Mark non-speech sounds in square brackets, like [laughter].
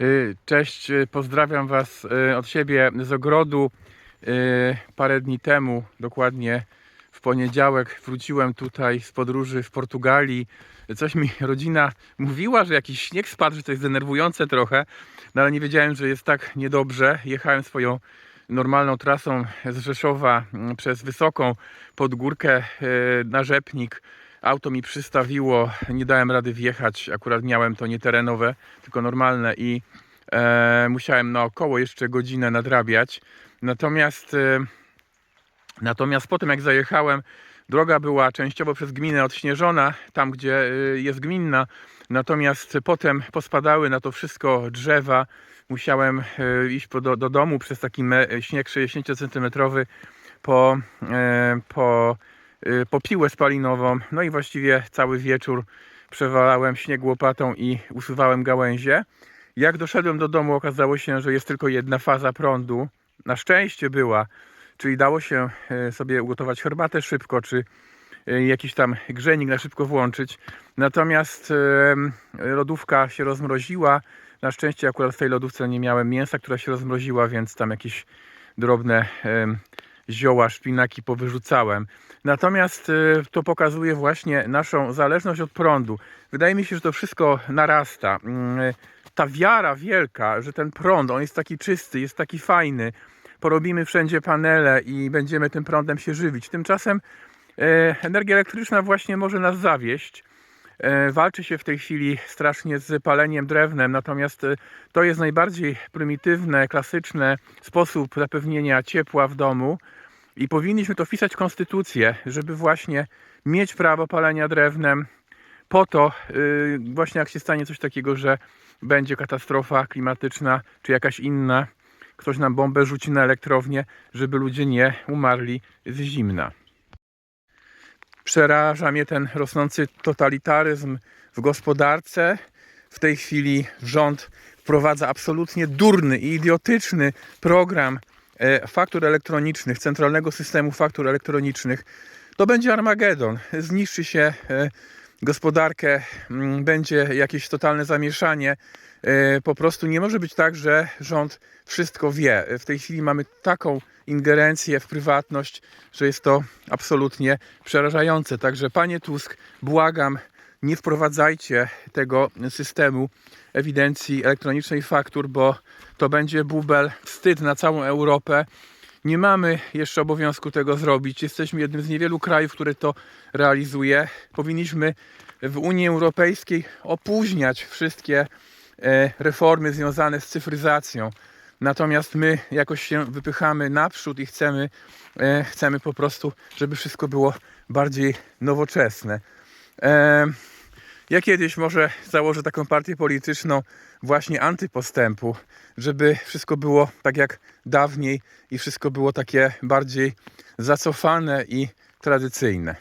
Y, Cześć, y, pozdrawiam Was y, od siebie z ogrodu. Parę dni temu, dokładnie w poniedziałek, wróciłem tutaj z podróży w Portugalii. Coś mi [laughs] rodzina mówiła, że jakiś śnieg spadł, że to jest denerwujące trochę, no ale nie wiedziałem, że jest tak niedobrze. Jechałem swoją normalną trasą z Rzeszowa mm, przez Wysoką pod górkę y, na Rzepnik. Auto mi przystawiło, nie dałem rady wjechać. Akurat miałem to nie terenowe, tylko normalne i e, musiałem naokoło jeszcze godzinę nadrabiać. Natomiast, e, natomiast potem jak zajechałem, droga była częściowo przez gminę odśnieżona, tam gdzie e, jest gminna. Natomiast potem pospadały na to wszystko drzewa. Musiałem e, iść po, do, do domu przez taki me, śnieg 60 cm po, e, po y, po piłę spalinową. No i właściwie cały wieczór przewalałem śnieg łopatą i usuwałem gałęzie. Jak doszedłem do domu, okazało się, że jest tylko jedna faza prądu. Na szczęście była, czyli dało się y, sobie ugotować herbatę szybko, czy y, jakiś tam grzenik na szybko włączyć. Natomiast lodówka się rozmroziła. Na szczęście akurat w tej lodówce nie miałem mięsa, która się rozmroziła, więc tam jakieś drobne zioła, szpinaki powyrzucałem. Natomiast y, to pokazuje właśnie naszą zależność od prądu. Wydaje mi się, że to wszystko narasta. Mm, Ta wiara wielka, że ten prąd, on jest taki czysty, jest taki fajny. Porobimy wszędzie panele i będziemy tym prądem się żywić. Tymczasem e, energia elektryczna właśnie może nas zawieść. E, Walczy się w tej chwili strasznie z paleniem drewnem, natomiast e, to jest najbardziej prymitywny, klasyczny sposób zapewnienia ciepła w domu i powinniśmy to wpisać w konstytucję, żeby właśnie mieć prawo palenia drewnem po to, yy, właśnie jak się stanie coś takiego, że będzie katastrofa klimatyczna czy jakaś inna, ktoś nam bombę rzuci na elektrownię, żeby ludzie nie umarli z zimna. Przeraża mnie ten rosnący totalitaryzm w gospodarce. W tej chwili rząd wprowadza absolutnie durny i idiotyczny program e, faktur elektronicznych, centralnego systemu faktur elektronicznych. To będzie Armagedon. Zniszczy się e, gospodarkę, mm, będzie jakieś totalne zamieszanie. E, Po prostu nie może być tak, że rząd wszystko wie. W tej chwili mamy taką ingerencję w prywatność, że jest to absolutnie przerażające. Także panie Tusk, błagam, nie wprowadzajcie tego systemu ewidencji elektronicznej faktur, bo to będzie bubel, wstyd na całą Europę. Nie mamy jeszcze obowiązku tego zrobić. Jesteśmy jednym z niewielu krajów, który to realizuje. Powinniśmy w Unii Europejskiej opóźniać wszystkie e, reformy związane z cyfryzacją. Natomiast my jakoś się wypychamy naprzód i chcemy, e, chcemy po prostu, żeby wszystko było bardziej nowoczesne. Ja kiedyś może założę taką partię polityczną właśnie antypostępu, żeby wszystko było tak jak dawniej i wszystko było takie bardziej zacofane i tradycyjne.